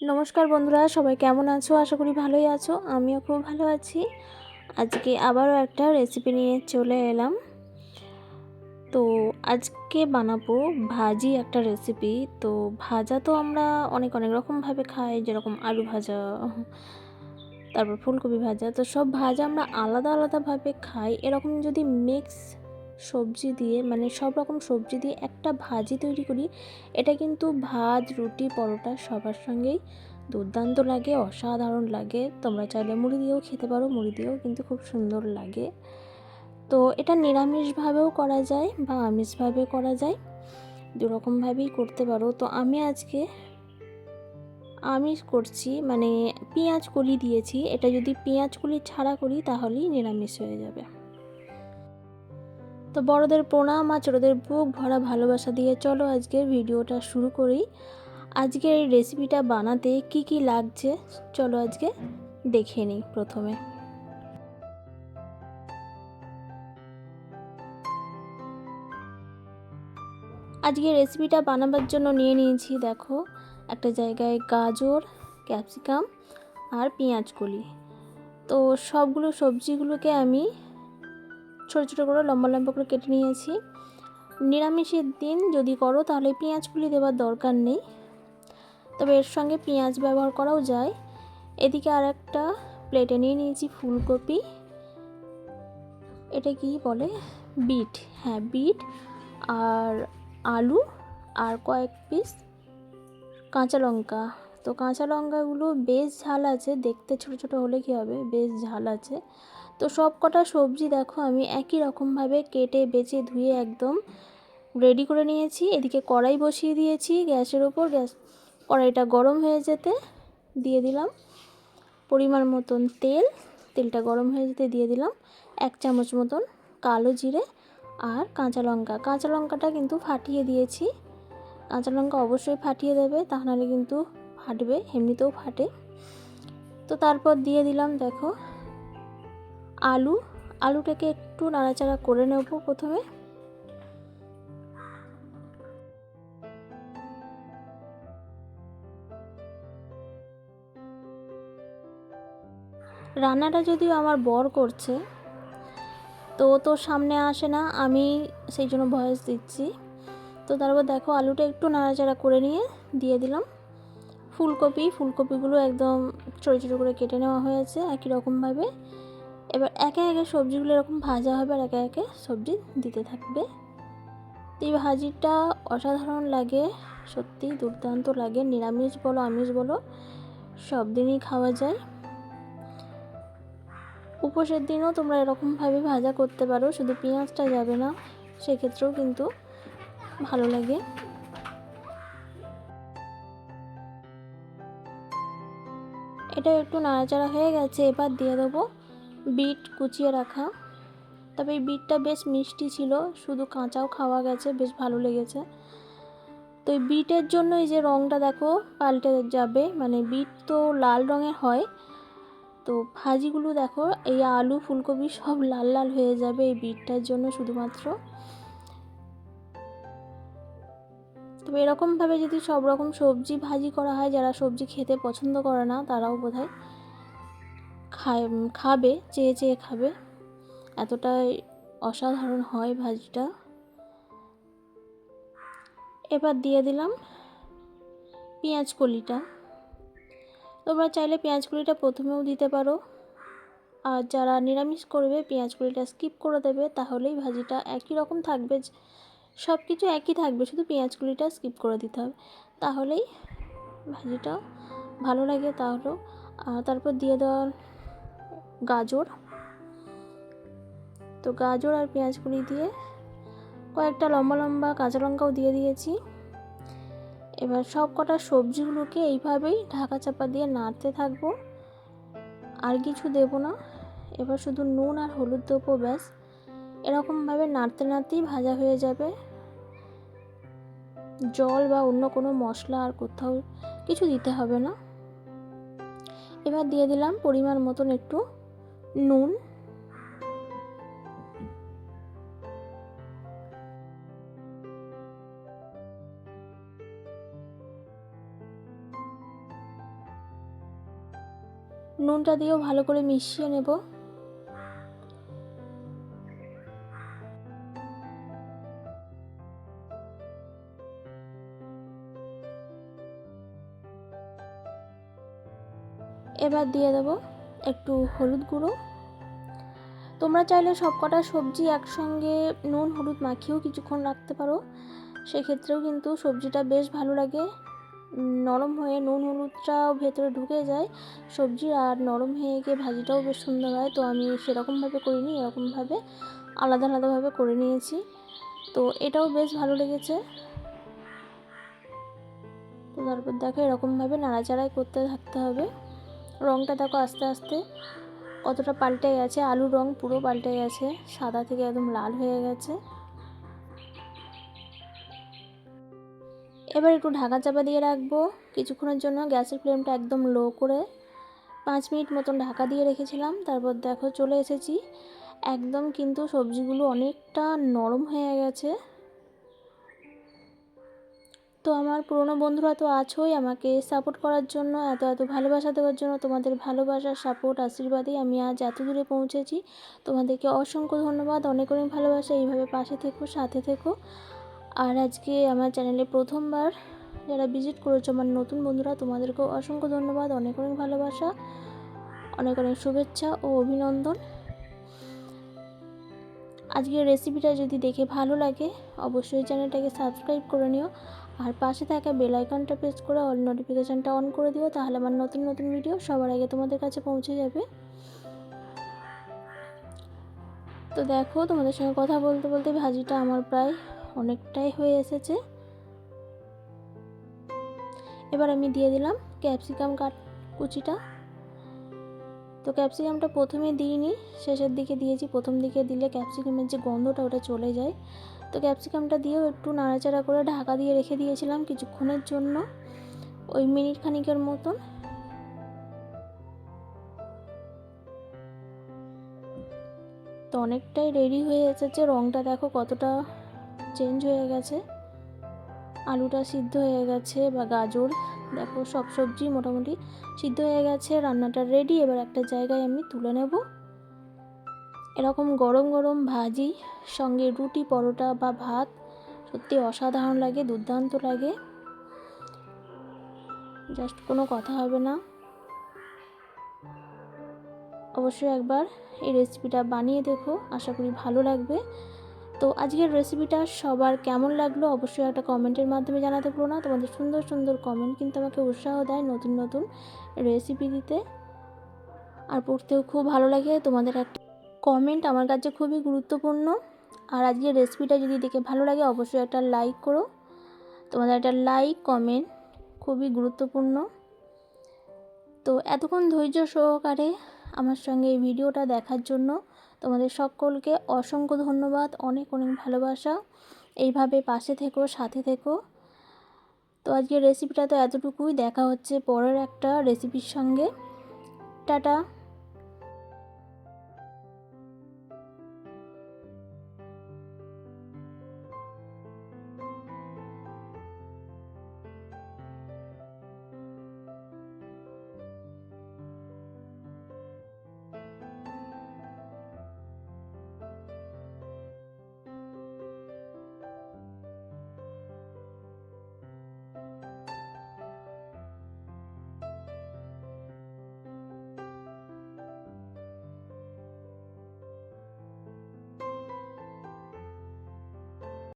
নমস্কার বন্ধুরা, সবাই কেমন আছো? আশা করি ভালোই আছো। আমিও খুব ভালো আছি। আজকে আবারও একটা রেসিপি নিয়ে চলে এলাম। তো আজকে বানাবো ভাজি একটা রেসিপি তো ভাজা তো আমরা অনেক অনেক রকমভাবে খাই, যেরকম আলু ভাজা, তারপর ফুলকপি ভাজা, তো সব ভাজা আমরা আলাদা আলাদাভাবে খাই। এরকম যদি মিক্স সবজি দিয়ে মানে সব রকম সবজি দিয়ে একটা ভাজি তৈরি করি। এটা কিন্তু ভাত, রুটি, পরোটা সবার সঙ্গেই দুর্দান্ত লাগে, অসাধারণ লাগে। তোমরা চাইলে মুড়ি দিয়েও খেতে পারো, মুড়ি দিয়েও কিন্তু খুব সুন্দর লাগে। তো এটা নিরামিষভাবেও করা যায় বা আমিষভাবে করা যায়, দুরকমভাবেই করতে পারো। তো আমি আজকে আমিষ করছি মানে পেঁয়াজ কলি দিয়েছি। এটা যদি পেঁয়াজ কলি ছাড়া করি তাহলেই নিরামিষ হয়ে যাবে। তো বড়দের প্রণাম আর ছোটোদের বুক ভরা ভালোবাসা দিয়ে চলো আজকের ভিডিওটা শুরু করি। আজকের এই রেসিপিটা বানাতে কি কি লাগছে চলো আজকে দেখে নিই প্রথমে। আজকে রেসিপিটা বানাবার জন্য নিয়ে নিয়েছি দেখো, একটা জায়গায় গাজর, ক্যাপসিকাম আর পেঁয়াজ কলি। তো সবগুলো সবজিগুলোকে আমি ছোটো ছোটো করে লম্বা লম্বা করে কেটে নিয়েছি। নিরামিষের দিন যদি করো তাহলে পেঁয়াজ কুলি দেওয়ার দরকার নেই। তবে এর সঙ্গে পেঁয়াজ ব্যবহার করাও যায়। এদিকে আর একটা প্লেটে নিয়ে নিয়েছি ফুলকপি। এটা কি বলে? বিট। হ্যাঁ বিট আর আলু আর কয়েক পিস কাঁচা লঙ্কা। তো কাঁচা লঙ্কাগুলো বেশ ঝাল আছে। দেখতে ছোটো ছোটো হলে কী হবে? বেশ ঝাল আছে। তো সব কটা সবজি দেখো আমি একই রকমভাবে কেটে বেছে ধুয়ে একদম রেডি করে নিয়েছি। এদিকে কড়াই বসিয়ে দিয়েছি গ্যাসের ওপর। গ্যাস কড়াইটা গরম হয়ে যেতে দিয়ে দিলাম পরিমাণ মতন তেল। তেলটা গরম হয়ে যেতে দিয়ে দিলাম এক চামচ মতন কালো জিরে আর কাঁচা লঙ্কা। কাঁচা লঙ্কাটা কিন্তু ফাটিয়ে দিয়েছি। কাঁচা লঙ্কা অবশ্যই ফাটিয়ে দেবে তাহলে কিন্তু ফাটবে, এমনিতেও ফাটে। তো তারপর দিয়ে দিলাম দেখো আলু, আলুটাকে একটু নাড়াচাড়া করে নেব প্রথমে। রান্নাটা যদিও আমার বর করছে, তো তো সামনে আসে না, আমি সেই জন্য ভয়েস দিচ্ছি। তো তারপর দেখো, আলুটা একটু নাড়াচাড়া করে নিয়ে দিয়ে দিলাম। ফুলকপি, ফুলকপিগুলো একদম ছোটো ছোটো করে কেটে নেওয়া হয়েছে, একই রকমভাবে। এবার একে একে সবজিগুলো এরকম ভাজা হবে আর একে একে সবজি দিতে থাকবে। এই ভাজিটা অসাধারণ লাগে, সত্যি দুর্দান্ত লাগে। নিরামিষ বলো, আমিষ বলো, সব দিনই খাওয়া যায়। উপোসের দিনও তোমরা এরকমভাবে ভাজা করতে পারো, শুধু পেঁয়াজটা যাবে না, সেক্ষেত্রেও কিন্তু ভালো লাগে। এটা একটু নাড়াচাড়া হয়ে গেছে, এবার দিয়ে দেবো বিট কুচিয়ে রাখা। তবে এই বিটটা বেশ মিষ্টি ছিল, শুধু কাঁচাও খাওয়া গেছে, বেশ ভালো লেগেছে। তো এই বিটের জন্য এই যে রঙটা দেখো, পাল্টে যাবে মানে বিট তো লাল রঙের হয়। তো ভাজিগুলো দেখো, এই আলু, ফুলকপি সব লাল লাল হয়ে যাবে এই বিটটার জন্য শুধুমাত্র। তবে এরকমভাবে যদি সব রকম সবজি ভাজি করা হয়, যারা সবজি খেতে পছন্দ করে না, তারাও বোধহয় খাবে, চেয়ে চেয়ে খাবে। এতটাই অসাধারণ হয় ভাজিটা। এবার দিয়ে দিলাম পেঁয়াজ কলিটা। তোমরা চাইলে পেঁয়াজ কলিটা প্রথমেও দিতে পারো। আর যারা নিরামিষ করবে, পেঁয়াজ কলিটা স্কিপ করে দেবে, তাহলেই ভাজিটা একই রকম থাকবে। সব কিছু একই থাকবে, শুধু পেঁয়াজ কলিটা স্কিপ করে দিতে হবে। তাহলেই ভাজিটা ভালো লাগে, তাহলেও। তারপর দিয়ে দেওয়া গাজর। তো গাজর আর পেঁয়াজ কুড়ি দিয়ে কয়েকটা লম্বা লম্বা কাঁচা লঙ্কাও দিয়ে দিয়েছি। এবার সব কটা সবজিগুলোকে এইভাবেই ঢাকা চাপা দিয়ে নাড়তে থাকব। আর কিছু দেব না। এবার শুধু নুন আর হলুদ দেবো, ব্যাস। এরকমভাবে নাড়তে নাড়তেই ভাজা হয়ে যাবে। জল বা অন্য কোনো মশলা আর কোথাও কিছু দিতে হবে না। এবার দিয়ে দিলাম পরিমাণ মতন একটু নুন। নুনটা দিয়েও ভালো করে মিশিয়ে নেব। এবার দিয়ে দেবো একটু হলুদ গুঁড়ো। তোমরা চাইলে সব কটা সবজি একসঙ্গে নুন, হলুদ মাখিয়েও কিছুক্ষণ রাখতে পারো। সেক্ষেত্রেও কিন্তু সবজিটা বেশ ভালো লাগে। নরম হয়ে নুন, হলুদটাও ভেতরে ঢুকে যায় সবজি, আর নরম হয়ে গিয়ে ভাজিটাও বেশ সুন্দর হয়। তো আমি সেরকমভাবে করিনি, এরকমভাবে আলাদা আলাদাভাবে করে নিয়েছি। তো এটাও বেশ ভালো লেগেছে। তো তারপর দেখো এরকমভাবে নাড়াচাড়াই করতে থাকতে হবে। রঙটা দেখো আস্তে আস্তে কতটা পাল্টে গেছে? আলুর রং পুরো পাল্টে গেছে, সাদা থেকে একদম লাল হয়ে গেছে। এবার একটু ঢাকা চাপা দিয়ে রাখব। কিছুক্ষণের জন্য গ্যাসের ফ্লেমটা একদম লো করে পাঁচ মিনিট মতন ঢাকা দিয়ে রেখেছিলাম। তারপর দেখো চলে এসেছি। একদম কিন্তু সবজিগুলো অনেকটা নরম হয়ে গেছে। তো আমার পুরনো বন্ধুরা তো আছোই। আমাকে সাপোর্ট করার জন্য, এত এত ভালোবাসা দেওয়ার জন্য, তোমাদের ভালোবাসা সাপোর্ট আশীর্বাদেই আমি আজ এত দূরে পৌঁছেছি। তোমাদেরকে অসংখ্য ধন্যবাদ। অনেক অনেক ভালোবাসা। এইভাবে পাশে থেকো, সাথে থেকো। আর আজকে আমার চ্যানেলে প্রথমবার যারা ভিজিট করেছ, আমার নতুন বন্ধুরা, তোমাদেরকেও অসংখ্য ধন্যবাদ। অনেক অনেক ভালোবাসা, অনেক অনেক শুভেচ্ছা ও অভিনন্দন। আজকের রেসিপিটা যদি দেখে ভালো লাগে, অবশ্যই চ্যানেলটাকে সাবস্ক্রাইব করে নিও। আর পাশে থাকা বেল আইকনটা প্রেস করে অল নোটিফিকেশানটা অন করে দিও, তাহলে আমার নতুন নতুন ভিডিও সবার আগে তোমাদের কাছে পৌঁছে যাবে। তো দেখো, তোমাদের সঙ্গে কথা বলতে বলতে ভাজিটা আমার প্রায় অনেকটাই হয়ে এসেছে। এবার আমি দিয়ে দিলাম ক্যাপসিকাম কাট কুচিটা। তো ক্যাপসিকামটা প্রথমে দিইনি, শেষের দিকে দিয়েছি। প্রথম দিকে দিলে ক্যাপসিকামের যে গন্ধটা ওটা চলে যায়। তো ক্যাপসিকামটা দিয়েও একটু নাড়াচাড়া করে ঢাকা দিয়ে রেখে দিয়েছিলাম কিছুক্ষণের জন্য, ওই মিনিট খানিকের মতন। তো অনেকটাই রেডি হয়ে এসেছে রঙটা দেখো কতটা চেঞ্জ হয়ে গেছে। আলুটা সিদ্ধ হয়ে গেছে বা গাজর, দেখো সব সবজি মোটামুটি সিদ্ধ হয়ে গেছে, রান্নাটা রেডি এবার একটা জায়গায় আমি তুলে নেব। এরকম গরম গরম ভাজি, সঙ্গে রুটি, পরোটা বা ভাত, সত্যি অসাধারণ লাগে, দুর্দান্ত লাগে। জাস্ট কোনো কথা হবে না। অবশ্যই একবার এই রেসিপিটা বানিয়ে দেখো, আশা করি ভালো লাগবে। তো আজকের রেসিপিটা সবার কেমন লাগল অবশ্যই একটা কমেন্টের মাধ্যমে জানাতে পারো না। তোমাদের সুন্দর সুন্দর কমেন্ট কিন্তু আমাকে উৎসাহ দেয় নতুন নতুন রেসিপি দিতে। আর পড়তেও খুব ভালো লাগে। তোমাদের একটা কমেন্ট আমার কাছে খুবই গুরুত্বপূর্ণ। আর আজকের রেসিপিটা যদি দেখে ভালো লাগে অবশ্যই একটা লাইক করো। তোমাদের একটা লাইক কমেন্ট খুবই গুরুত্বপূর্ণ। তো এতক্ষণ ধৈর্য সহকারে আমার সঙ্গে এই ভিডিওটা দেখার জন্য তোমাদের সকলকে অসংখ্য ধন্যবাদ, অনেক অনেক ভালোবাসা। এইভাবে পাশে থেকো, সাথে থেকো। তো আজকের রেসিপিটা তো এতটুকুই, দেখা হচ্ছে পরের একটা রেসিপির সঙ্গে। টাটা!